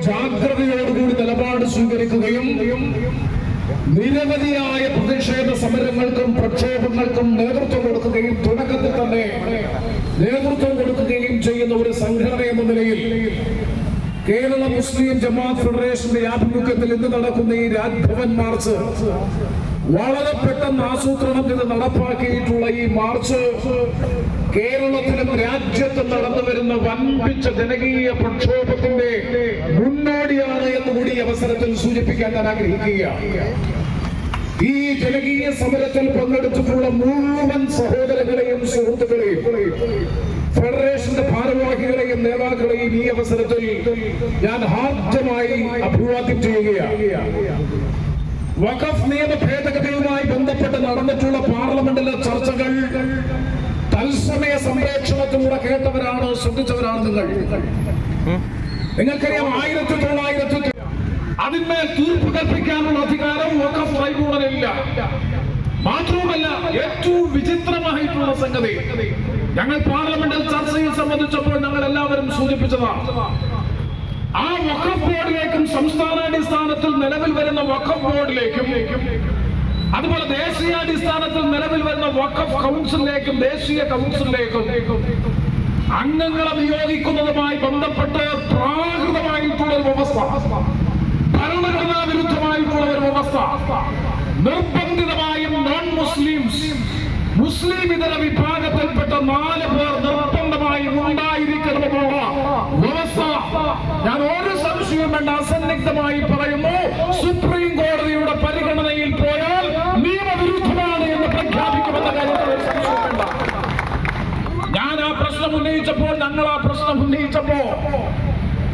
ജാഗ്രതയോടുകൂടി നിലപാട് സ്വീകരിക്കുകയും നിരവധിയായ പ്രതിഷേധ സമരങ്ങൾക്കും പ്രക്ഷോഭങ്ങൾക്കും നേതൃത്വം കൊടുക്കുകയും തുടക്കത്തിൽ തന്നെ നേതൃത്വം കൊടുക്കുകയും ചെയ്യുന്ന ഒരു സംഘടന എന്ന നിലയിൽ കേരള മുസ്ലിം ജമാഅത്ത് ഫെഡറേഷന്റെ ആഭിമുഖ്യത്തിൽ ഇന്ന് നടക്കുന്ന ഈ രാജ്ഭവൻ മാർച്ച് വളരെ പെട്ടെന്ന് ആസൂത്രണം ചെയ്ത് നടപ്പാക്കിയിട്ടുള്ള ഈ മാർച്ച് കേരളത്തിലും രാജ്യത്തും നടന്നു വരുന്ന വൻപിച്ച ജനകീയ പ്രക്ഷോഭത്തിന്റെ മുന്നോടിയാണ് എന്ന് കൂടി അവസരത്തിൽ സൂചിപ്പിക്കാൻ ഞാൻ ആഗ്രഹിക്കുകയാണ്. ഈ ജനകീയ സമരത്തിൽ പങ്കെടുത്തിട്ടുള്ള മുഴുവൻ സഹോദരങ്ങളെയും സുഹൃത്തുക്കളെയും ഫെഡറേഷന്റെ ഭാരവാഹികളെയും നേതാക്കളെയും ഈ അവസരത്തിൽ ഞാൻ ഹാർദ്യമായി അഭിവാദ്യം ചെയ്യുകയാണ്. വഖഫ് നിയമ ഭേദഗതിയുമായി ബന്ധപ്പെട്ട് നടന്നിട്ടുള്ള പാർലമെന്റിലെ ചർച്ചകൾ തത്സമയ സംപ്രേക്ഷണത്തിലൂടെ കേട്ടവരാണ് ശ്രദ്ധിച്ചവരാണ് നിങ്ങൾ. നിങ്ങൾക്കറിയാം ആയിരത്തി തൊള്ളായിരത്തി അതിന്മേൽ തീർപ്പ് കൽപ്പിക്കാനുള്ള അധികാരം വഖഫ് ട്രൈബ്യൂണലില്ല മാത്രവുമല്ല ഏറ്റവും വിചിത്രമായിട്ടുള്ള സംഗതി. ഞങ്ങൾ പാർലമെന്റിൽ ചർച്ചയിൽ സംബന്ധിച്ചപ്പോൾ ഞങ്ങൾ എല്ലാവരും സൂചിപ്പിച്ചതാണ്. ആ വഖഫ് ബോർഡിലേക്കും സംസ്ഥാനാടിസ്ഥാനത്തിൽ നിലവിൽ വരുന്ന വഖഫ് ബോർഡിലേക്കും അതുപോലെ ദേശീയാടിസ്ഥാനത്തിൽ നിലവിൽ വരുന്ന വഖഫ് കൗൺസിലിലേക്കും ദേശീയ കൗൺസിലിലേക്കും അംഗങ്ങളെ നിയോഗിക്കുന്നതുമായി ബന്ധപ്പെട്ട് പ്രാകൃതമായിട്ടുള്ള ഒരു വ്യവസ്ഥ. ഭരണഘടനാ വിരുദ്ധമായിട്ടുള്ള ഒരു വ്യവസ്ഥ. നിർബന്ധിതമായും നോൺ മുസ്ലിംസ് മുസ്ലിം ഇതര വിഭാഗത്തിൽപ്പെട്ട നാല് പേർ നിർബന്ധമായി ഉണ്ടായിരിക്കണമെന്നുള്ള വ്യവസ്ഥ. ഞാൻ ഒരു സംശയം വേണ്ട അസന്നിഗ്ധമായി പറയുന്നു. സുപ്രീം കോടതിയുടെ പരിഗണനയിൽ പോയാൽ നിയമവിരുദ്ധമാണ് എന്ന് പ്രഖ്യാപിക്കുമെന്ന കാര്യത്തിൽ ഒരു സംശയവും വേണ്ട ഞാൻ ആ പ്രശ്നം ഉന്നയിച്ചപ്പോൾ ഞങ്ങൾ ആ പ്രശ്നം ഉന്നയിച്ചപ്പോ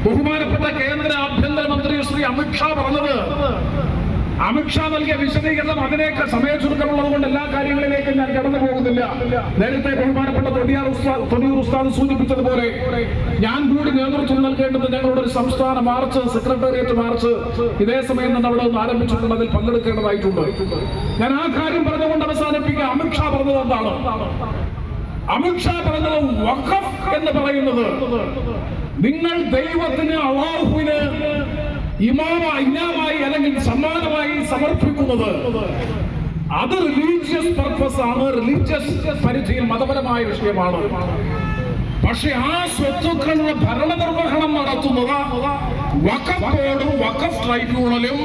ബഹുമാനപ്പെട്ട കേന്ദ്ര ആഭ്യന്തരമന്ത്രി ശ്രീ അമിത്ഷാ പറഞ്ഞത് അമിത്ഷാ നൽകിയ വിശദീകരണം അതിനേക്ക് സമയ ചുരുക്കമുള്ളത് കൊണ്ട് എല്ലാ കാര്യങ്ങളിലേക്കും ഞാൻ കടന്നു പോകുന്നില്ല. നേരത്തെ ബഹുമാനപ്പെട്ട തൊടിയാർ തൊടിയൂർ ഉസ്താദ് സൂചിപ്പിച്ചതുപോലെ ഞാൻ കൂടി നേതൃത്വം നൽകേണ്ടത് ഞങ്ങളുടെ ഒരു സംസ്ഥാന മാർച്ച് സെക്രട്ടേറിയറ്റ് മാർച്ച് ഇതേ സമയം തന്നെ അവിടെ ഒന്ന് ആരംഭിച്ചിട്ടുണ്ട്. അതിൽ പങ്കെടുക്കേണ്ടതായിട്ടുണ്ട്. ഞാൻ ആ കാര്യം പറഞ്ഞുകൊണ്ട് അവസാനിപ്പിക്കുക അമിത്ഷാ പറഞ്ഞത് എന്താണ്? അമിത്ഷാ പറഞ്ഞത് വഖഫ് എന്ന് പറയുന്നത്. നിങ്ങൾ ദൈവത്തിന് അള്ളാഹുവിന് ഇമാമ ഇനാമായി അല്ലെങ്കിൽ സമ്മാനമായി സമർപ്പിക്കുന്നത് അത് റിലീജിയസ് പർപ്പസ് ആണ്. റിലീജിയസ് പരിധിയിൽ മതപരമായ വിഷയമാണ്. പക്ഷെ ആ സ്വത്തുക്കളുടെ ഭരണനിർവഹണം നടത്തുന്നത് വഖഫോടും വഖഫ് ട്രൈബ്യൂണലും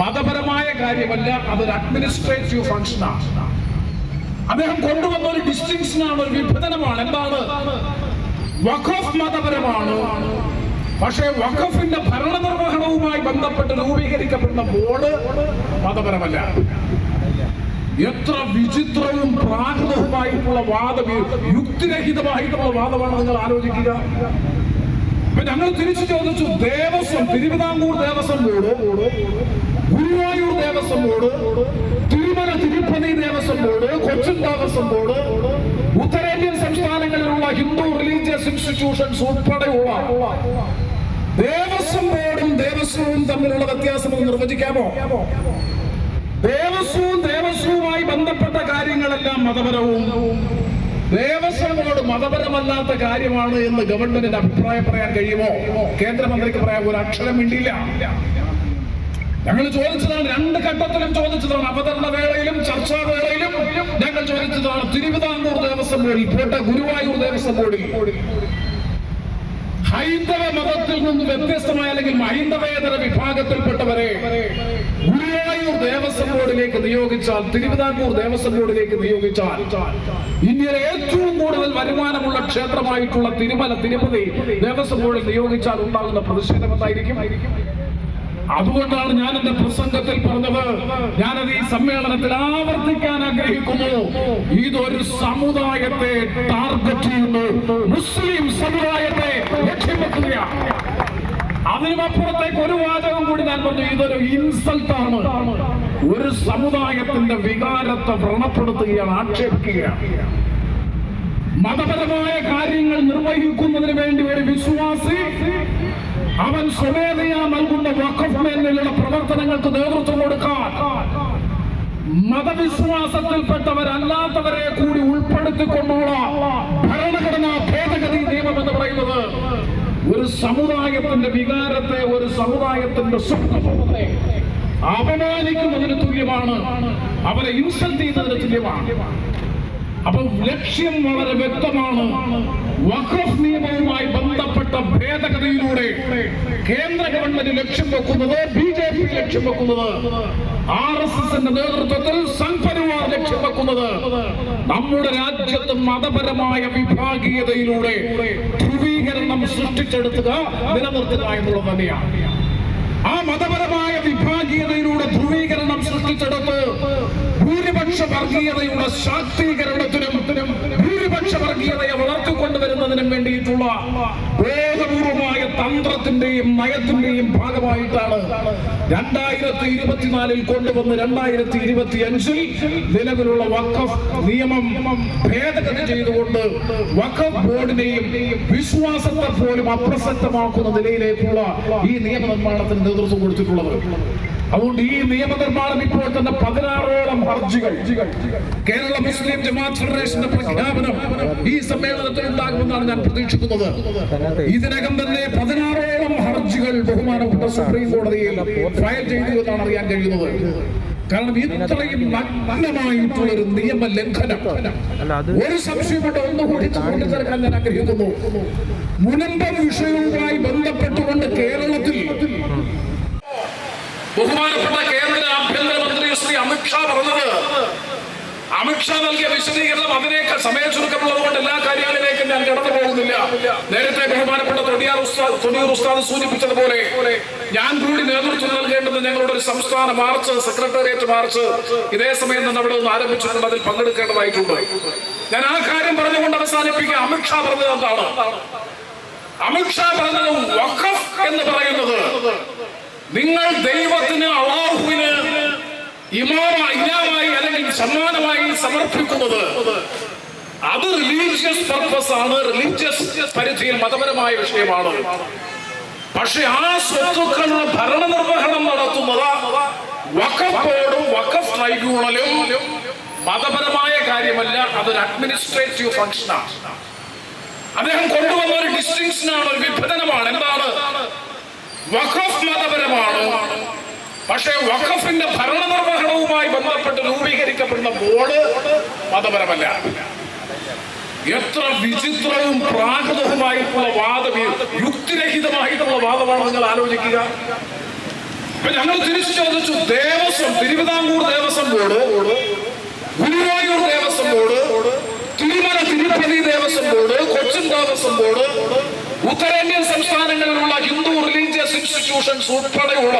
മതപരമായ കാര്യമല്ല അതൊരു അഡ്മിനിസ്ട്രേറ്റീവ് ഫംഗ്ഷനാണ് അദ്ദേഹം കൊണ്ടുവന്ന ഒരു ഡിസ്റ്റിങ്ഷനാണ് ഒരു വിഭജനമാണ്. എന്താണ്? വഖഫ് മതപരമാണ്. പക്ഷേ വഖഫിന്റെ ഭരണനിർവഹണവുമായി ബന്ധപ്പെട്ട് രൂപീകരിക്കപ്പെടുന്ന ബോർഡ് മതപരമല്ല. എത്ര വിചിത്രവും പ്രാകൃതവുമായിട്ടുള്ള വാദം യുക്തിരഹിതമായിട്ടുള്ള വാദമാണ് നിങ്ങൾ ആലോചിക്കുക. അപ്പൊ ഞങ്ങൾ തിരിച്ചു ചോദിച്ചു Devaswom Thiruvithamkoor Devaswom board Guruvayur Devaswom board Tirumala Tirupati Devaswom board Cochin Devaswom board ഉത്തരേന്ത്യൻ സംസ്ഥാനങ്ങളിലുള്ള ഹിന്ദു റിലീജിയസ് ഇൻസ്റ്റിറ്റ്യൂഷൻസ് ഉൾപ്പെടെയുള്ള ദേവസ്വം ബോർഡും ദേവസ്വവും തമ്മിലുള്ള വ്യത്യാസം നിർവചിക്കാമോ? ദേവസ്വവും ദേവസ്വവുമായി ബന്ധപ്പെട്ട കാര്യങ്ങളെല്ലാം മതപരവും. ദേവസ്വം മതപരമല്ലാത്ത കാര്യമാണ് എന്ന് ഗവൺമെന്റിന്റെ അഭിപ്രായം പറയാൻ കഴിയുമോ? കേന്ദ്രമന്ത്രിക്ക് പറയാൻ ഒരു അക്ഷരം വേണ്ടിയില്ല ഞങ്ങൾ ചോദിച്ചതാണ് രണ്ട് ഘട്ടത്തിലും ചോദിച്ചതാണ് അവതരണ വേളയിലും ചർച്ചാ വേളയിലും ഞങ്ങൾ ചോദിച്ചതാണ് തിരുവിതാംകൂർ ദേവസ്വം ബോർഡിൽ പോട്ടെ ഗുരുവായൂർ ദേവസ്വം ബോർഡിൽ. ഹൈന്ദവ മതത്തിൽ നിന്ന് വ്യത്യസ്തമായ അല്ലെങ്കിൽ ഹൈന്ദവേതര വിഭാഗത്തിൽപ്പെട്ടവരെ ഗുരുവായൂർ ദേവസ്വം ബോർഡിലേക്ക് നിയോഗിച്ചാൽ തിരുവിതാംകൂർ ദേവസ്വം ബോർഡിലേക്ക് നിയോഗിച്ചാൽ ഇന്ത്യയിലെ ഏറ്റവും കൂടുതൽ വരുമാനമുള്ള ക്ഷേത്രമായിട്ടുള്ള തിരുമല തിരുപ്പതി ദേവസ്വം ബോർഡിൽ നിയോഗിച്ചാൽ ഉണ്ടാകുന്ന പ്രതിഷേധം എന്തായിരിക്കും? അതുകൊണ്ടാണ് ഞാൻ എന്റെ പ്രസംഗത്തിൽ പറഞ്ഞത്. ഞാനത് ഈ സമ്മേളനത്തിൽ ആവർത്തിക്കാൻ ആഗ്രഹിക്കുന്നു. ഇതൊരു സമുദായത്തെ ടാർഗറ്റ് ചെയ്യുന്നു. മുസ്ലിം സമുദായത്തെ ലക്ഷ്യം വെക്കുകയാണ് അതിനുമപ്പുറത്തേക്ക് ഒരു വാചകം കൂടി ഞാൻ പറഞ്ഞു. ഇതൊരു ഇൻസൾട്ട് ആണ് ഒരു സമുദായത്തിന്റെ വികാരത്തെ വ്രണപ്പെടുത്തുകയാണ് ആക്ഷേപിക്കുകയാണ്. മതപരമായ കാര്യങ്ങൾ നിർവഹിക്കുന്നതിന് വേണ്ടി ഒരു വിശ്വാസി അവൻ സ്വമേധയാ നൽകുന്ന വഖഫ് മേഖലയിലുള്ള പ്രവർത്തനങ്ങൾക്ക് നേതൃത്വം കൊടുക്കാൻ. മതവിശ്വാസത്തിൽപ്പെട്ടവരല്ലാത്തവരെ കൂടി ഉൾപ്പെടുത്തിക്കൊണ്ടുള്ള ഭരണഘടനാ ഭേദഗതി നിയമം എന്ന് പറയുന്നത് ഒരു സമുദായത്തിന്റെ വികാരത്തെ ഒരു സമുദായത്തിന്റെ സ്വപ്നത്തെ അപമാനിക്കുന്നതിന് തുല്യമാണ്. അവരെ ഇൻസൾട്ട് ചെയ്യുന്നതിന് തുല്യമാണ്. അപ്പം ലക്ഷ്യം വളരെ വ്യക്തമാണ്. വഖഫ് നിയമവുമായി ബന്ധപ്പെട്ട ഭേദഗതിയിലൂടെ കേന്ദ്ര ഗവൺമെന്റ് ലക്ഷ്യം വെക്കുന്നത് ബി ജെ പി ലക്ഷ്യം വെക്കുന്നത് ആർ എസ് എസിന്റെ നേതൃത്വത്തിൽ സംഘപരിവാർ ലക്ഷ്യം വെക്കുന്നത് നമ്മുടെ രാജ്യത്ത് മതപരമായ വിഭാഗീയതയിലൂടെ ധ്രുവീകരണം സൃഷ്ടിച്ചെടുത്തുക നിലനിർത്തുക എന്നുള്ളത് തന്നെയാണ്. ആ മതപരമായ വിഭാഗീയതയിലൂടെ ധ്രുവീകരണം സൃഷ്ടിച്ചെടുത്ത് ഭൂരിപക്ഷ വർഗീയതയുടെ ശാക്തീകരണത്തിനും ഭൂരിപക്ഷ വർഗീയതയെ വളർത്തിക്കൊണ്ടുവരുന്നതിനും വേണ്ടിയിട്ടുള്ള ബോധപൂർവമായ തന്ത്രത്തിന്റെയും നയത്തിന്റെയും ഭാഗമായിട്ടാണ് രണ്ടായിരത്തി ഇരുപത്തിനാലിൽ കൊണ്ടുവന്ന് രണ്ടായിരത്തി ഇരുപത്തി അഞ്ചിൽ നിലവിലുള്ള വഖഫ് നിയമം ഭേദഗതി ചെയ്തുകൊണ്ട് വഖഫ് ബോർഡിനെയും വിശ്വാസത്തെ പോലും അപ്രസക്തമാക്കുന്ന നിലയിലേക്കുള്ള ഈ നിയമനിർമ്മാണത്തിന് നേതൃത്വം കൊടുത്തിട്ടുള്ളത്. അതുകൊണ്ട് ഈ നിയമനിർമ്മാണം ഇപ്പോൾ തന്നെ പതിനാറോളം ഹർജികൾ. കേരള മുസ്ലിം ജമാഅത്ത് ഫെഡറേഷന്റെ പ്രഖ്യാപനം ഈ സമ്മേളനത്തിൽ ഉണ്ടാകുമെന്നാണ് ഞാൻ പ്രതീക്ഷിക്കുന്നത്. ഇതിനകം തന്നെ പതിനാറോളം ഹർജികൾ ബഹുമാനപ്പെട്ട സുപ്രീം കോടതിയിൽ ഫയൽ ചെയ്തു എന്നാണ് അറിയാൻ കഴിയുന്നത്. കാരണം ഇത്രയും നഗ്നമായിട്ടുള്ള ഒരു നിയമ ലംഘനം ഒരു സംശയപ്പെട്ട ഒന്നുകൂടി കൂട്ടിച്ചേർക്കാൻ ഞാൻ ആഗ്രഹിക്കുന്നു. മുനമ്പ വിഷയവുമായി ബന്ധപ്പെട്ടുകൊണ്ട് കേരളത്തിൽ ബഹുമാനപ്പെട്ട കേന്ദ്ര ആഭ്യന്തരമന്ത്രി ശ്രീ അമിത്ഷാ പറഞ്ഞത്. അമിത്ഷാ നൽകിയ വിശദീകരണം അതിനേക്കാൾ സമയ ചുരുക്കമുള്ളത് കൊണ്ട് എല്ലാ കാര്യങ്ങളിലേക്കും ഞാൻ കടന്നു പോകുന്നില്ല. നേരത്തെ ബഹുമാനപ്പെട്ട തൊടിയാർ ഉസ്താദ് തൊടിയൂർ ഉസ്താദ് സൂചിപ്പിച്ചതുപോലെ ഞാൻ കൂടി നേതൃത്വം നൽകേണ്ടത് ഞങ്ങളുടെ ഒരു സംസ്ഥാന മാർച്ച് സെക്രട്ടേറിയറ്റ് മാർച്ച്. ഇതേ സമയം തന്നെ അവിടെ ഒന്ന് ആരംഭിച്ചിട്ടുണ്ട്. അതിൽ പങ്കെടുക്കേണ്ടതായിട്ടുണ്ട്. ഞാൻ ആ കാര്യം പറഞ്ഞുകൊണ്ട് അവസാനിപ്പിക്കുക അമിത്ഷാ പറഞ്ഞത് എന്താണ്? അമിത്ഷാ പറഞ്ഞത് വഖഫ് എന്ന് പറയുന്നത് നിങ്ങൾ ദൈവത്തിന് അള്ളാഹുവിന് ഇമാമ അല്ലെങ്കിൽ സമ്മാനമായി സമർപ്പിക്കുന്നത് അത് റിലീജിയസ് പർപ്പസ് ആണ്. റിലീജിയസ് പരിധിയിൽ മതപരമായ വിഷയമാണ്. പക്ഷെ ആ സ്വത്തുക്കളുടെ ഭരണനിർവഹണം നടത്തുന്നത് വഖഫ് ബോർഡും വഖഫ് ട്രൈബ്യൂണലും മതപരമായ കാര്യമല്ല അതൊരു അഡ്മിനിസ്ട്രേറ്റീവ് ഫംഗ്ഷനാണ് അദ്ദേഹം കൊണ്ടുവന്ന ഒരു ഡിസ്റ്റിങ്ഷനാണ് വിഭജനമാണ്. എന്താണ്? വഖഫ് മതപരമാണ് പക്ഷേ വഖഫിന്റെ ഭരണനിർവഹണവുമായി ബന്ധപ്പെട്ട് രൂപീകരിക്കപ്പെടുന്ന ബോർഡ് മതപരമല്ല. എത്ര വിചിത്രവും പ്രാകൃതവുമായിട്ടുള്ള വാദം യുക്തിരഹിതമായിട്ടുള്ള വാദമാണ് നിങ്ങൾ ആലോചിക്കുക? ഇപ്പൊ ഞങ്ങൾ തിരിച്ചു ചോദിച്ചു Devaswom Thiruvithamkoor Devaswom board Guruvayur Devaswom board Tirumala Tirupati Devaswom board Cochin Devaswom board ഉത്തരേന്ത്യൻ സംസ്ഥാനങ്ങളിലുള്ള ഹിന്ദു റിലീജിയസ് ഇൻസ്റ്റിറ്റ്യൂഷൻസ് ഉൾപ്പെടെയുള്ള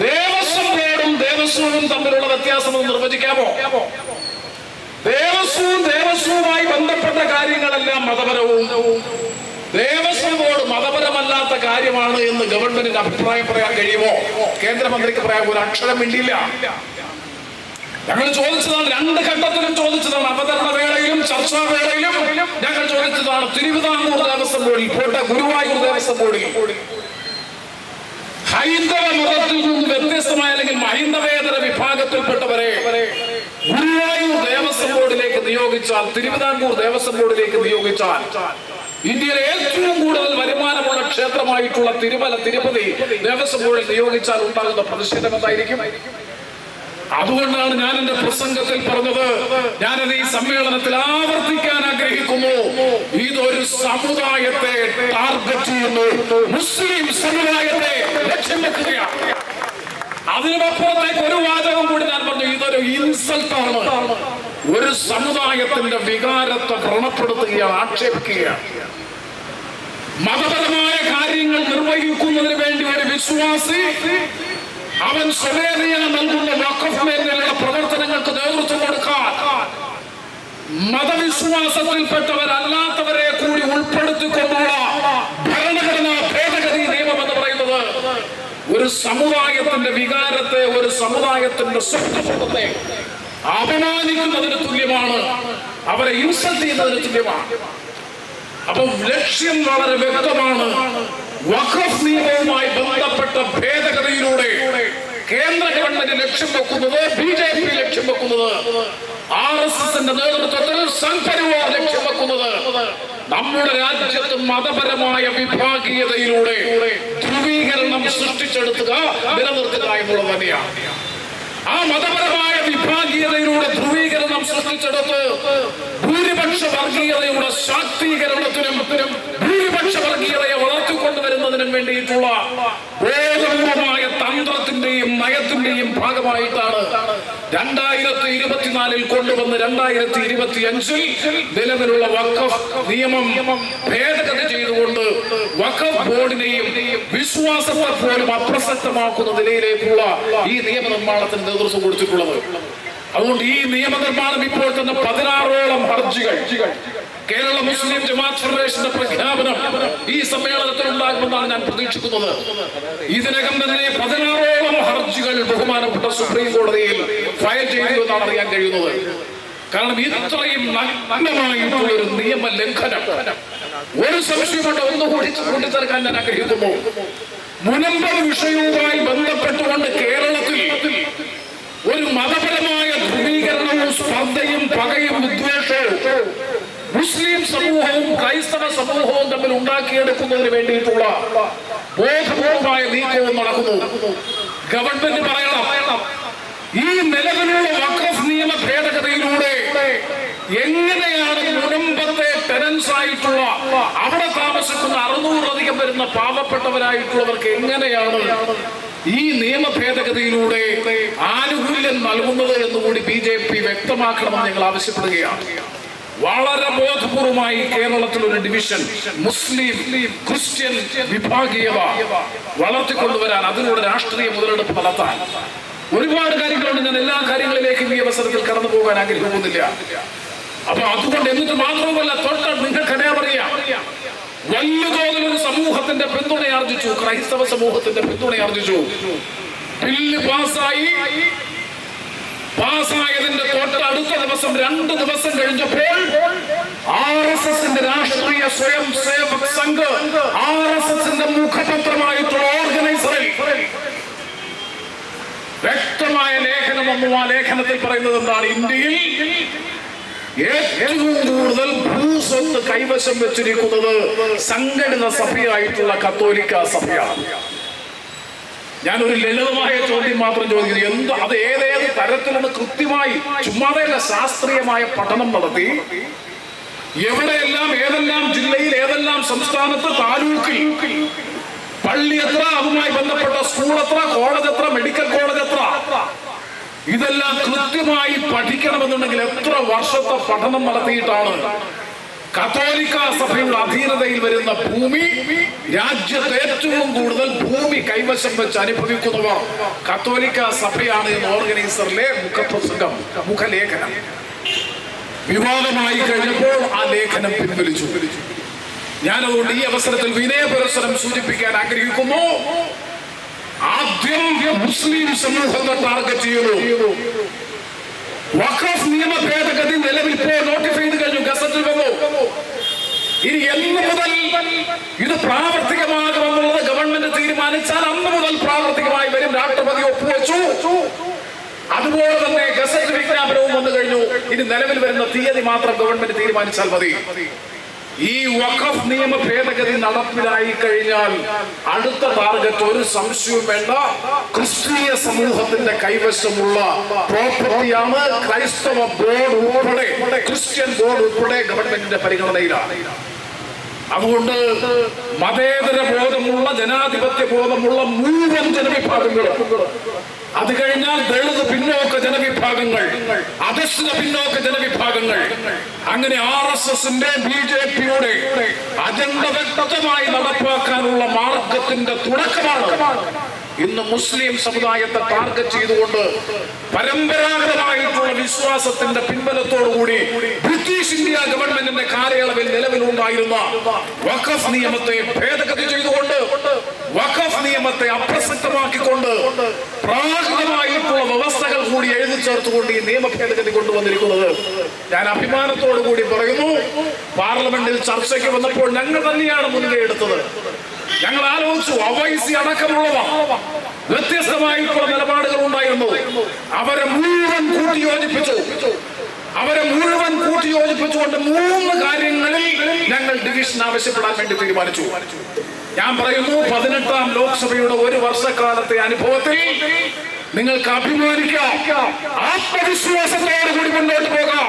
ദേവസ്വം ബോർഡും ദേവസ്വവും തമ്മിലുള്ള വ്യത്യാസം ഒന്ന് നിർവചിക്കാമോ? ദേവസ്വവും ദേവസ്വവുമായി ബന്ധപ്പെട്ട കാര്യങ്ങളെല്ലാം മതപരവും. ദേവസ്വം ബോർഡ് മതപരമല്ലാത്ത കാര്യമാണ് എന്ന് ഗവൺമെന്റിന് അഭിപ്രായം പറയാൻ കഴിയുമോ? കേന്ദ്രമന്ത്രിക്ക് പറയാൻ ഒരു അക്ഷരം വേണ്ടിയില്ല ഞങ്ങൾ ചോദിച്ചതാണ് രണ്ട് ഘട്ടത്തിലും ചോദിച്ചതാണ് അവതരണ വേളയിലും ചർച്ചാ വേളയിലും ഞങ്ങൾ ചോദിച്ചതാണ് തിരുവിതാംകൂർ ദേവസ്വം ബോർഡിൽ പോട്ടെ ഗുരുവായൂർ ദേവസ്വം ബോർഡിൽ. ഹൈന്ദവ മതത്തിൽ നിന്ന് വ്യത്യസ്തമായ അല്ലെങ്കിൽ ഹൈന്ദവേതര വിഭാഗത്തിൽപ്പെട്ടവരെ ഗുരുവായൂർ ദേവസ്വം ബോർഡിലേക്ക് നിയോഗിച്ചാൽ തിരുവിതാംകൂർ ദേവസ്വം ബോർഡിലേക്ക് നിയോഗിച്ചാൽ ഇന്ത്യയിലെ ഏറ്റവും കൂടുതൽ വരുമാനമുള്ള ക്ഷേത്രമായിട്ടുള്ള തിരുമല തിരുപ്പതി ദേവസ്വം ബോർഡിൽ നിയോഗിച്ചാൽ ഉണ്ടാകുന്ന പ്രതിഷേധം എന്തായിരിക്കും? അതുകൊണ്ടാണ് ഞാൻ എന്റെ പ്രസംഗത്തിൽ പറഞ്ഞത്. ഞാനത് ഈ സമ്മേളനത്തിൽ ആവർത്തിക്കാൻ ആഗ്രഹിക്കുന്നു. ഇതൊരു സമുദായത്തെ ടാർഗറ്റ് ചെയ്യുന്നു. മുസ്ലിം സമുദായത്തെ ലക്ഷ്യം വെക്കുകയാണ്. അതിനുമപ്പുറത്തേക്ക് ഒരു വാചകം കൂടി ഞാൻ പറഞ്ഞു. ഇതൊരു ഇൻസൾട്ടാണ്. ഒരു സമുദായത്തിന്റെ വികാരത്തെ വ്രണപ്പെടുത്തുകയാണ് ആക്ഷേപിക്കുകയാണ്. മതപരമായ കാര്യങ്ങൾ നിർവഹിക്കുന്നതിന് വേണ്ടി ഒരു വിശ്വാസി അവൻ സ്വമേധയാ നൽകുന്ന വഖഫ് മേഖലയുടെ പ്രവർത്തനങ്ങൾക്ക് നേതൃത്വം കൊടുക്കാൻ. മതവിശ്വാസത്തിൽപ്പെട്ടവരല്ലാത്തവരെ കൂടി ഉൾപ്പെടുത്തിക്കൊണ്ടുള്ള ഭരണഘടനാ ഭേദഗതി നിയമം എന്ന് പറയുന്നത് ഒരു സമുദായത്തിന്റെ വികാരത്തെ ഒരു സമുദായത്തിന്റെ സ്വപ്നത്തെ അപമാനിക്കുന്നതിന് തുല്യമാണ്. അവരെ ഇൻസൾട്ട് ചെയ്യുന്നതിന് തുല്യമാണ്. അപ്പൊ ലക്ഷ്യം വളരെ വ്യക്തമാണ്. വഖഫ് നിയമവുമായി ബന്ധപ്പെട്ട ഭേദഗതിയിലൂടെ കേന്ദ്ര ഗവൺമെന്റ് ലക്ഷ്യം വെക്കുന്നത് ബി ജെ പി ലക്ഷ്യം വെക്കുന്നത് ആർ എസ് എസിന്റെ നേതൃത്വത്തിൽ സംഘപരിവാർ ലക്ഷ്യം വെക്കുന്നത് നമ്മുടെ രാജ്യത്ത് മതപരമായ വിഭാഗീയതയിലൂടെ ധ്രുവീകരണം സൃഷ്ടിച്ചെടുത്തുക നിലനിർത്തുക എന്നുള്ളത് തന്നെയാണ്. ആ മതപരമായ വിഭാഗീയതയിലൂടെ ധ്രുവീകരണം സൃഷ്ടിച്ചെടുത്ത് ഭൂരിപക്ഷ വർഗീയതയുടെ ശാക്തീകരണത്തിനും ഭൂരിപക്ഷ വർഗീയതയെ വളർത്തിക്കൊണ്ടുവരുന്നതിനും വേണ്ടിയിട്ടുള്ള ബോധപൂർവമായ തന്ത്രത്തിന്റെയും നയത്തിന്റെയും ഭാഗമായിട്ടാണ് രണ്ടായിരത്തി ഇരുപത്തിനാലിൽ കൊണ്ടുവന്ന് രണ്ടായിരത്തി ഇരുപത്തി അഞ്ചിൽ നിലവിലുള്ള വക്കഫ് നിയമം ഭേദഗതി ചെയ്തുകൊണ്ട് വഖഫ് വിശ്വാസത്തെ പോലും അപ്രസക്തമാക്കുന്ന നിലയിലേക്കുള്ള ഈ നിയമനിർമ്മാണത്തിന് നേതൃത്വം കൊടുത്തിട്ടുള്ളത്. അതുകൊണ്ട് ഈ നിയമനിർമ്മാണം ഇപ്പോൾ തന്നെ പതിനാറോളം ഹർജികൾ. കേരള മുസ്ലിം ജമാഅത്ത് ഫെഡറേഷന്റെ പ്രഖ്യാപനം ഈ സമ്മേളനത്തിൽ ഉണ്ടാകുമെന്നാണ് ഞാൻ പ്രതീക്ഷിക്കുന്നത്. ഇതിനകം തന്നെ പതിനാറോളം ഹർജികൾ ബഹുമാനപ്പെട്ട സുപ്രീം കോടതിയിൽ ഫയൽ ചെയ്തു എന്നാണ് അറിയാൻ കഴിയുന്നത്. കാരണം ഇത്രയും നഗ്നമായിട്ടുള്ള ഒരു നിയമ ലംഘനം ഒരു സംശയമുണ്ട് ഒന്നുകൂടി കൂട്ടിച്ചേർക്കാൻ ഞാൻ ആഗ്രഹിക്കുന്നു. മുനമ്പ വിഷയവുമായി ബന്ധപ്പെട്ടുകൊണ്ട് കേരളത്തിൽ ഒരു മതപരമായ ധ്രുവീകരണവും സ്പർദ്ധയും പകയും വിദ്വേഷവും മുസ്ലിം സമൂഹവും ക്രൈസ്തവ സമൂഹവും തമ്മിൽ ഉണ്ടാക്കിയെടുക്കുന്നതിന് വേണ്ടിയിട്ടുള്ള ബോധപൂർവമായ നീക്കവും നടക്കുന്നു. ഗവൺമെന്റ് പറയണം ഈ നിലവിലുള്ള വക്രഫ് നിയമ ഭേദഗതിയിലൂടെ എങ്ങനെയാണ് മുനമ്പത്തെ ടെനൻസ് ആയിട്ടുള്ള അവിടെ താമസിക്കുന്ന അറുന്നൂറിലധികം വരുന്ന പാവപ്പെട്ടവരായിട്ടുള്ളവർക്ക് എങ്ങനെയാണ് ഈ നിയമ ഭേദഗതിയിലൂടെ ആനുകൂല്യം നൽകുന്നത് എന്നുകൂടി ബി ജെ പി വ്യക്തമാക്കണമെന്ന് ഞങ്ങൾ ആവശ്യപ്പെടുകയാണ്. വളരെ ബോധപൂർവമായി കേരളത്തിൽ ഒരു ഡിവിഷൻ മുസ്ലിം ക്രിസ്ത്യൻ വിഭാഗീയത വളർത്തിക്കൊണ്ടുവരാൻ അതിലൂടെ രാഷ്ട്രീയ മുതലെടുപ്പ് നടത്താൻ. ഒരുപാട് കാര്യങ്ങളുണ്ട്. ഞാൻ എല്ലാ കാര്യങ്ങളിലേക്കും ഈ അവസരത്തിൽ കടന്നു പോകാൻ ആഗ്രഹിക്കുന്നില്ല. അപ്പൊ അതുകൊണ്ട് എന്നിട്ട് മാത്രവുമല്ല തൊട്ട് നിങ്ങൾക്ക് അറിയാം വലിയ തോതിൽ ഒരു സമൂഹത്തിന്റെ പിന്തുണയാർജിച്ചു ക്രൈസ്തവ സമൂഹത്തിന്റെ പിന്തുണയാർജിച്ചു ബില്ല് പാസ്സായി. പാസ്സായതിന്റെ തൊട്ടടുത്ത ദിവസം രണ്ട് ദിവസം കഴിഞ്ഞപ്പോൾ ആർ എസ് എസിന്റെ രാഷ്ട്രീയ സ്വയം സേവക് സംഘ് ആർ എസ് എസിന്റെ മുഖപത്രമായിട്ടുള്ള ഓർഗനൈസറിൽ വ്യക്തമായ ലേഖനം ഒന്നും ആ ലേഖനത്തിൽ പറയുന്നത് എന്താണ്? ഇന്ത്യയിൽ ഏറ്റവും കൂടുതൽ ഭൂസ്വത്ത് കൈവശം വെച്ചിരിക്കുന്നത് സംഘടിത സഭയായിട്ടുള്ള കത്തോലിക്ക സഭയാണ്. ഞാനൊരു ലളിതമായ ചോദ്യം മാത്രം ചോദിക്കുന്നു. എന്ത് അത് ഏതേത് തരത്തിലാണ് കൃത്യമായി ചുമ്മാതെയല്ല ശാസ്ത്രീയമായ പഠനം നടത്തി? എവിടെയെല്ലാം ഏതെല്ലാം ജില്ലയിൽ ഏതെല്ലാം സംസ്ഥാനത്ത് താലൂക്കിൽ പള്ളി എത്ര അതുമായി ബന്ധപ്പെട്ട സ്കൂൾ എത്ര കോളേജ് എത്ര മെഡിക്കൽ കോളേജ് എത്ര? ഇതെല്ലാം കൃത്യമായി പഠിക്കണമെന്നുണ്ടെങ്കിൽ എത്ര വർഷത്തെ പഠനം നടത്തിയിട്ടാണ് കത്തോലിക്ക സഭയുടെ അധീനതയിൽ വരുന്ന ഭൂമി രാജ്യത്ത് ഏറ്റവും കൂടുതൽ ഭൂമി കൈവശം വെച്ച് അനുഭവിക്കുന്നവർ കത്തോലിക്ക സഭയാണ് എന്ന് ഓർഗനൈസറിലെ മുഖപ്രസംഗം മുഖലേഖനം. വിവാദമായി കഴിഞ്ഞപ്പോൾ ആ ലേഖനം പിൻവലിച്ചു. ഞാനതുകൊണ്ട് ഈ അവസരത്തിൽ വിനയപുരസ്സരം സൂചിപ്പിക്കാൻ ആഗ്രഹിക്കുന്നു. ആദ്യം മുസ്ലിം സമൂഹത്തെ ടാർഗറ്റ് ചെയ്യുന്നു. വഖഫ് നിയമ ഭേദഗതി നിലവിൽ ഇപ്പോൾ നോട്ടിഫൈ ചെയ്ത് കഴിഞ്ഞു ഗസറ്റിൽ വന്നു. ഇനി എന്ന് മുതൽ ഇത് പ്രാവർത്തികമാകുമെന്നുള്ളത് ഗവൺമെന്റ് തീരുമാനിച്ചാൽ അന്ന് മുതൽ പ്രാവർത്തികമായി വരും. രാഷ്ട്രപതി ഒപ്പുവെച്ചു. അതുപോലെ തന്നെ ഗസറ്റ് വിജ്ഞാപനവും വന്നു കഴിഞ്ഞു. ഇനി നിലവിൽ വരുന്ന തീയതി മാത്രം ഗവൺമെന്റ് തീരുമാനിച്ചാൽ മതി. ഈ വഖഫ് നിയമ ഭേദഗതി നടപ്പിലായി കഴിഞ്ഞാൽ അടുത്ത ടാർഗറ്റ് ഒരു സംശയവും വേണ്ട. ക്രിസ്തീയ സമൂഹത്തിന്റെ കൈവശമുള്ള പ്രോപ്പർട്ടിയാണ് ക്രൈസ്തവ ബോർഡ് ഉൾപ്പെടെ ക്രിസ്ത്യൻ ബോർഡ് ഉൾപ്പെടെ ഗവൺമെന്റിന്റെ പരിഗണനയിലാണ്. അതുകൊണ്ട് മതേതര ബോധമുള്ള ജനാധിപത്യ ബോധമുള്ള മുഴുവൻ ജനവിഭാഗങ്ങൾ അത് കഴിഞ്ഞാൽ ദളിത് പിന്നോക്ക ജനവിഭാഗങ്ങൾ അധിഷ്ഠിത പിന്നോക്ക ജനവിഭാഗങ്ങൾ. അങ്ങനെ ആർ എസ് എസിന്റെ ബി ജെ പിയുടെ അജണ്ട വ്യക്തമായി നടപ്പാക്കാനുള്ള മാർഗത്തിന്റെ തുടക്കമാണ്. ഇന്ന് മുസ്ലിം സമുദായത്തെ ടാർഗറ്റ് ചെയ്തുകൊണ്ട് പരമ്പരാഗതമായിട്ടുള്ള വിശ്വാസത്തിന്റെ പിൻബലത്തോടുകൂടി ബ്രിട്ടീഷ് ഇന്ത്യ ഗവൺമെന്റിന്റെ കാലയളവിൽ നിലവിലുണ്ടായിരുന്ന വഖഫ് നിയമത്തെ ഭേദഗതി ചെയ്തുകൊണ്ട് വഖഫ് നിയമത്തെ അപ്രസക്തമാക്കിക്കൊണ്ട് പ്രാകൃതമായിട്ടുള്ള വ്യവസ്ഥകൾ കൂടി എഴുതി ചേർത്തുകൊണ്ട് ഈ നിയമ ഭേദഗതി കൊണ്ടുവന്നിരിക്കുന്നത്. ഞാൻ അഭിമാനത്തോടു കൂടി പറയുന്നു പാർലമെന്റിൽ ചർച്ചയ്ക്ക് വന്നപ്പോൾ ഞങ്ങൾ തന്നെയാണ് മുൻകൈ എടുത്തത്. ഞങ്ങൾ ആലോചിച്ചു അവൈസി അടക്കമുള്ളവ. വ്യത്യസ്തമായിട്ടുള്ള നിലപാടുകൾ ഉണ്ടായിരുന്നു. അവരെ മുഴുവൻ കൂട്ടിയോജിപ്പിച്ചു. അവരെ മുഴുവൻ കൂട്ടിയോജിപ്പിച്ചുകൊണ്ട് മൂന്ന് കാര്യങ്ങളിൽ ഞങ്ങൾ ഡിവിഷൻ ആവശ്യപ്പെടാൻ വേണ്ടി തീരുമാനിച്ചു. ഞാൻ പറയുന്നു പതിനെട്ടാം ലോക്സഭയുടെ ഒരു വർഷക്കാലത്തെ അനുഭവത്തിൽ നിങ്ങൾക്ക് അഭിമാനിക്കാം ആത്മവിശ്വാസത്തോടു കൂടി മുന്നോട്ട് പോകാം.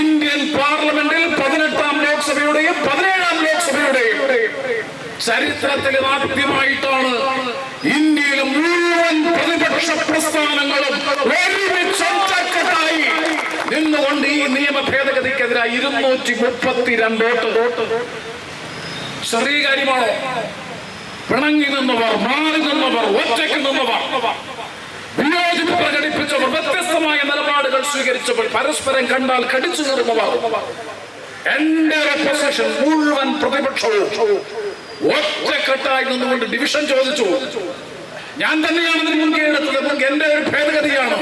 ഇന്ത്യൻ പാർലമെന്റിൽ പതിനെട്ടാം ലോക്സഭയുടെയും പതിനേഴാം ചരിത്രത്തിൽ ആദ്യമായിട്ടാണ് ഇന്ത്യയിലെ മുഴുവൻ പ്രതിപക്ഷ പ്രസ്ഥാനങ്ങളും ഒരുമിച്ച് ഒറ്റക്കെട്ടായി നിന്നുകൊണ്ട് ഈ നിയമ ഭേദഗതിക്കെതിരായി ഇരുന്നൂറ്റി മുപ്പത്തിരണ്ട് വോട്ട്. ചെറിയ കാര്യമാണോ പിണങ്ങി നിന്നവർ മാറി നിന്നവർ ഒറ്റയ്ക്ക് നിന്നവർ. വിയോജിപ്പ് പ്രകടിപ്പിച്ചവർ വ്യത്യസ്തമായ നിലപാടുകൾ സ്വീകരിച്ചവർ പരസ്പരം കണ്ടാൽ കടിച്ചു കയറുന്നവർ. എന്റെ മുഴുവൻ പ്രതിപക്ഷവും. ഒറ്റക്കെട്ടായി നിന്നുകൊണ്ട് ഡിവിഷൻ ചോദിച്ചു. ഞാൻ തന്നെയാണ് ഇതിന് മുൻകൈ എടുത്തത്. നമുക്ക് എന്റെ ഒരു ഭേദഗതിയാണ്.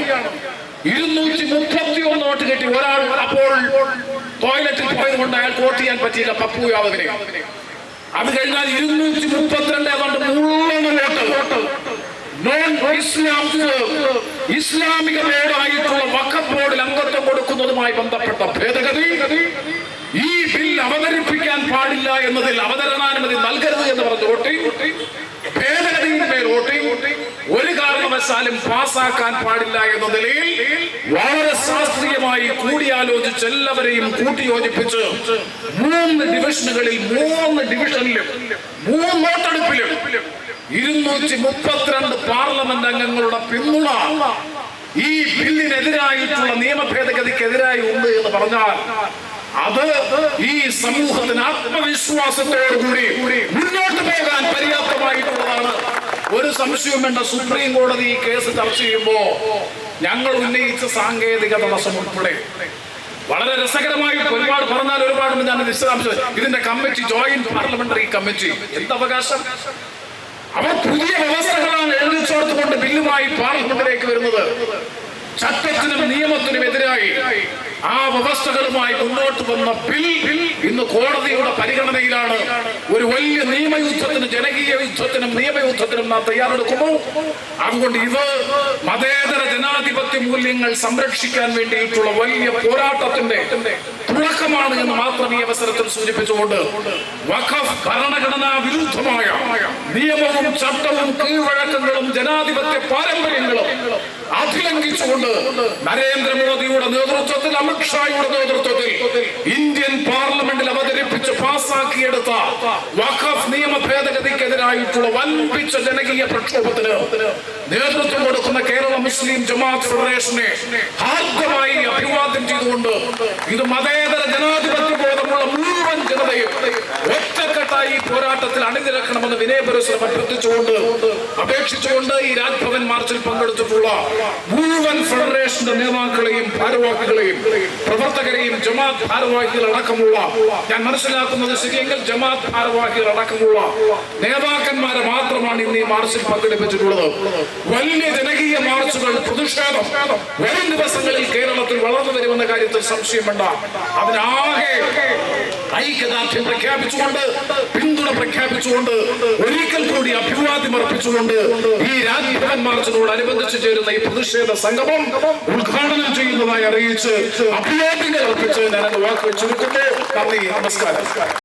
ഇരുന്നൂറ്റി മുപ്പത്തി ഒന്ന് വോട്ട് കിട്ടി ഒരാൾ അപ്പോൾ ടോയ്ലറ്റിൽ പോയത് കൊണ്ട് അയാൾക്ക് വോട്ട് ചെയ്യാൻ പറ്റിയില്ല പപ്പു യാദവിനെ. അത് കഴിഞ്ഞാൽ ഇരുന്നൂറ്റി മുപ്പത്തിരണ്ട് ഏതാണ്ട് മുഴുവൻ വോട്ട്. നോൺ ഇസ്ലാം ഇസ്ലാമിക ബോർഡായിട്ടുള്ള വഖഫ് ബോർഡിൽ അംഗത്വം കൊടുക്കുന്നതുമായി ബന്ധപ്പെട്ട ഭേദഗതി. ഈ ബിൽ അവതരിപ്പിക്കാൻ പാടില്ല എന്നതിൽ അവതരണാനുമതി നൽകരുത് എന്ന് പറഞ്ഞ് വോട്ട് ഭേദഗതിയുടെ പേര് വോട്ട് ഒരു കാരണവശാലും പാസ്സാക്കാൻ പാടില്ല എന്ന നിലയിൽ വളരെ ശാസ്ത്രീയമായി കൂടിയാലോചിച്ച് എല്ലാവരെയും കൂട്ടിയോജിപ്പിച്ച് മൂന്ന് ഡിവിഷനുകളിൽ മൂന്ന് ഡിവിഷനിലും മൂന്ന് വോട്ടെടുപ്പിലും ഇരുന്നൂറ്റി മുപ്പത്തിരണ്ട് പാർലമെന്റ് അംഗങ്ങളുടെ പിന്തുണ ഈ ബില്ലിനെതിരായിട്ടുള്ള നിയമ ഭേദഗതിക്കെതിരായി ഉണ്ട് എന്ന് പറഞ്ഞാൽ അത് ഈ സമൂഹത്തിന് ആത്മവിശ്വാസത്തോടുകൂടി മുന്നോട്ട് പോകാൻ പര്യാപ്തമായിട്ടുള്ളതാണ്. ഒരു സംശയവും വേണ്ട. സുപ്രീം കോടതി ഈ കേസ് ചർച്ച ചെയ്യുമ്പോ ഞങ്ങൾ ഉന്നയിച്ച സാങ്കേതിക തടസ്സം ഉൾപ്പെടെ വളരെ രസകരമായി ഒരുപാട് പറഞ്ഞാൽ ഒരുപാട് ഞാൻ വിശദാംശം ഇതിന്റെ കമ്മിറ്റി ജോയിന്റ് പാർലമെന്ററി കമ്മിറ്റി എന്ത് അവകാശം? അവർ പുതിയ വ്യവസ്ഥകളാണ് എഴുതി ചേർത്തുകൊണ്ട് ബില്ലുമായി പാർലമെന്റിലേക്ക് വരുന്നത്. ചട്ടത്തിനും നിയമത്തിനും എതിരായി ആ വ്യവസ്ഥകളുമായി മുന്നോട്ട് വന്ന ബിൽ ഇന്ന് കോടതിയുടെ പരിഗണനയിലാണ്. ഒരു വലിയ നിയമയുദ്ധത്തിന് ജനകീയ യുദ്ധത്തിനും നിയമയുദ്ധത്തിനും നാം തയ്യാറെടുക്കുന്നു അതുകൊണ്ട് ഇത് മതേതര ജനാധിപത്യ മൂല്യങ്ങൾ സംരക്ഷിക്കാൻ വേണ്ടിയിട്ടുള്ള വലിയ പോരാട്ടത്തിന്റെ തുടക്കമാണ് എന്ന് മാത്രം ഈ അവസരത്തിൽ സൂചിപ്പിച്ചുകൊണ്ട് വഖഫ് ഭരണഘടനാ വിരുദ്ധമായ നിയമവും ചട്ടവും കീഴ്വഴക്കങ്ങളും ജനാധിപത്യ പാരമ്പര്യങ്ങളും അഭിലംഘിച്ചുകൊണ്ട് നരേന്ദ്രമോദിയുടെ നേതൃത്വത്തിൽ അമിത്ഷായുടെ നേതൃത്വത്തിൽ ഇന്ത്യൻ പാർലമെന്റിൽ അവതരിപ്പിച്ച് പാസാക്കിയെടുത്ത വഖഫ് നിയമ ഭേദഗതിക്കെതിരായിട്ടുള്ള വൻപിച്ച ജനകീയ പ്രക്ഷോഭത്തിന് നേതൃത്വം കൊടുക്കുന്ന കേരള മുസ്ലിം ജമാഅത്ത് ഫെഡറേഷനെ ഹാർദ്യമായി അഭിവാദ്യം ചെയ്തുകൊണ്ട് ഇത് മതേതര ജനാധിപത്യ ബോധമുള്ള മുഴുവൻ ജനതയും ഒറ്റക്കെട്ടായി പോരാട്ടത്തിൽ അണിനിരക്കണമെന്ന് വിനയപുരസ്സരം അഭ്യർത്ഥിച്ചുകൊണ്ട് അപേക്ഷിച്ചുകൊണ്ട് ഈ രാജ്ഭവൻ മാർച്ചിൽ പങ്കെടുത്തിട്ടുള്ള മുഴുവൻ ഫെഡറേഷന്റെ നേതാക്കളെയും ഭാരവാഹികളെയും പ്രവർത്തകരെയും ജമാഅത്ത് ഭാരവാഹികൾ അടക്കമുള്ള ഞാൻ മനസ്സിലാക്കുന്നത് ശരിയെങ്കിൽ ജമാഅത്ത് ഭാരവാഹികൾ അടക്കമുള്ള നേതാക്കന്മാരെ മാത്രമാണ് ഇന്ന് ഈ മാർച്ചിൽ പങ്കെടുപ്പിച്ചിട്ടുള്ളത്. വലിയ ജനകീയ മാർച്ചുകൾ പ്രതിഷേധം വരും ദിവസങ്ങളിൽ കേരളത്തിൽ വളർന്നു വരുമെന്ന കാര്യത്തിൽ സംശയം വേണ്ട. അതിനാകെ ഐക്യദാർഢ്യം പ്രഖ്യാപിച്ചുകൊണ്ട് പിന്തുണ പ്രഖ്യാപിച്ചുകൊണ്ട് ഒരിക്കൽ കൂടി അഭിവാദ്യം അർപ്പിച്ചുകൊണ്ട് ഈ രാജ്ഭവൻ മാർച്ചിനോടനുബന്ധിച്ച് ചേരുന്ന ഈ പ്രതിഷേധ സംഗമം ഉദ്ഘാടനം ചെയ്യുന്നതായി അറിയിച്ച് അഭിവാദ്യങ്ങൾ അർപ്പിച്ച് ഞാൻ വാക്ക് ചുരുക്കുന്നു. നന്ദി നമസ്കാരം.